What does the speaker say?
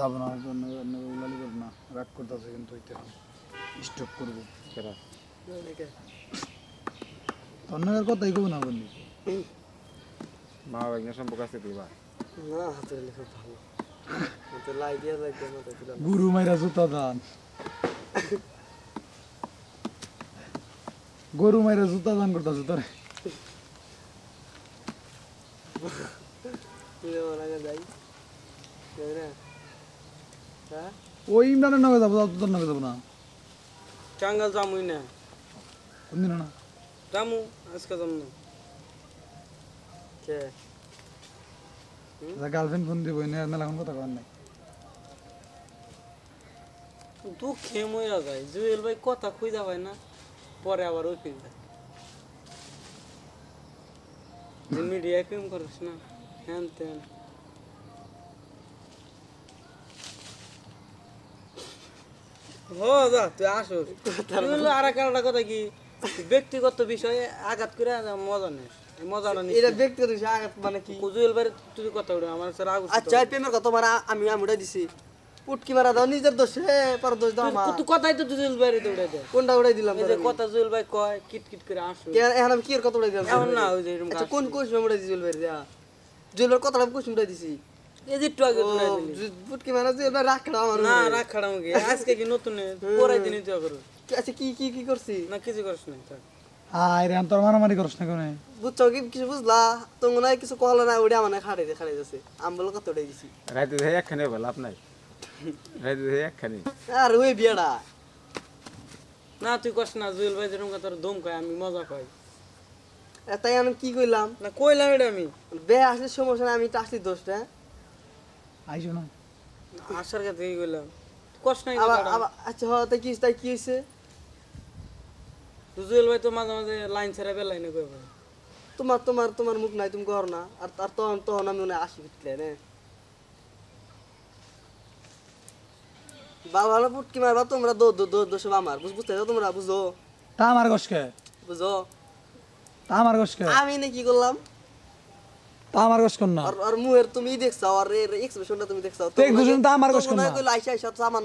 যাব না লালি করব না রাগ করতেছে কিন্তু হইতে স্টপ করব। কেরা? অন্য কথাই কবো না বন্ধু। মা বাবা সম্পর্ক আছে দিবা না হাতের লেখা ভালো। গুরু মাইরা জুতা দান। গরু মাইরা জুতা দান করতেছে তোরে। তুই যাই। ওই ইমরানের নগে যাব তোর নগে যাব না। টাঙ্গাল জামুই না। কোনদিন না? জামু আজকে যাম না। কে? গার্লফ্রেন্ড ফোন দিব না মেলা এখন কথা কর নাই। দুঃখে মইরা যায়। জুয়েল ভাই কথা খুঁজা পায় না পরে আবার ওই যায় মিডিয়ায় প্রেম করিস না হ্যান তেন। হো যা তুই আসোস তুই আর একটা কথা কি? ব্যক্তিগত বিষয়ে আঘাত করে মজা নিস এটা ব্যক্তিগত বিষয় আঘাত মানে কি? তুই কথা উঠে আমার স্যার আগুন আচ্ছা এই প্রেমের কথা মানে আমি আমি দিছি। পুটকি মারা দাও নিজের দোষ হে পর দোষ দাও আমার। তুই কথাই তো জুয়েল দে। কোনটা দিলাম এই যে কথা জুয়েল ভাই কয় কিট কিট করে আসো। এখন আমি কি এর কথা উঠাই দিলাম? না ওই যে আচ্ছা কোন কোন সময় উঠাই দিছি জুয়েল ভাই দিয়া জুয়েল ভাইয়ের কথাটা আমি কোন সময় উঠাই দিছি। এই যে আমার না রাখাড়া মুখে আজকে কি নতুন তো করো আচ্ছা কি কি কি করছি? না কিছু করিস না আয় রে তোর মারামারি করছ না কোনে? বুঝছ কি কিছু বুঝলা? তো মনে কিছু কহলো না ওটা মানে খাড়ে খাড়ে যাচ্ছে আমি বলে দিছি। রাইতে একখানে রাইতে একখানে। আর ওই না তুই কস না জুয়েল ভাই যেরকম কথা দম খায় আমি মজা এ, তাই আমি কি কইলাম? না কইলাম এটা আমি। বে আসলে সমস্যা আমি তো আসলি দোষটা হ্যাঁ? আইসো না। আসার কাছে কি কইলাম? কস নাই আচ্ছা হ তাই কি তাই কি হয়েছে ভাই তো মাঝে মাঝে লাইন ছেড়ে বেলাইনে তোমার তোমার তোমার মুখ নাই তুমি কর না। আর আর তখন তখন আমি মনে আসি ভিতরে নে বা ভালো পুটকি মারবা তোমরা দো দো দো দোষ আমার। বুঝ বুঝতে তোমরা? বুঝো। তা আমার গসকে বুঝো। তা আমার গসকে আমি না কি করলাম? তা আমার কর না আর মুহের তুমি দেখছ আর এর এক্সপ্রেশনটা তুমি দেখছ তো expression টা আমার কষ্ট না। কইলো আইসা আইসা আমার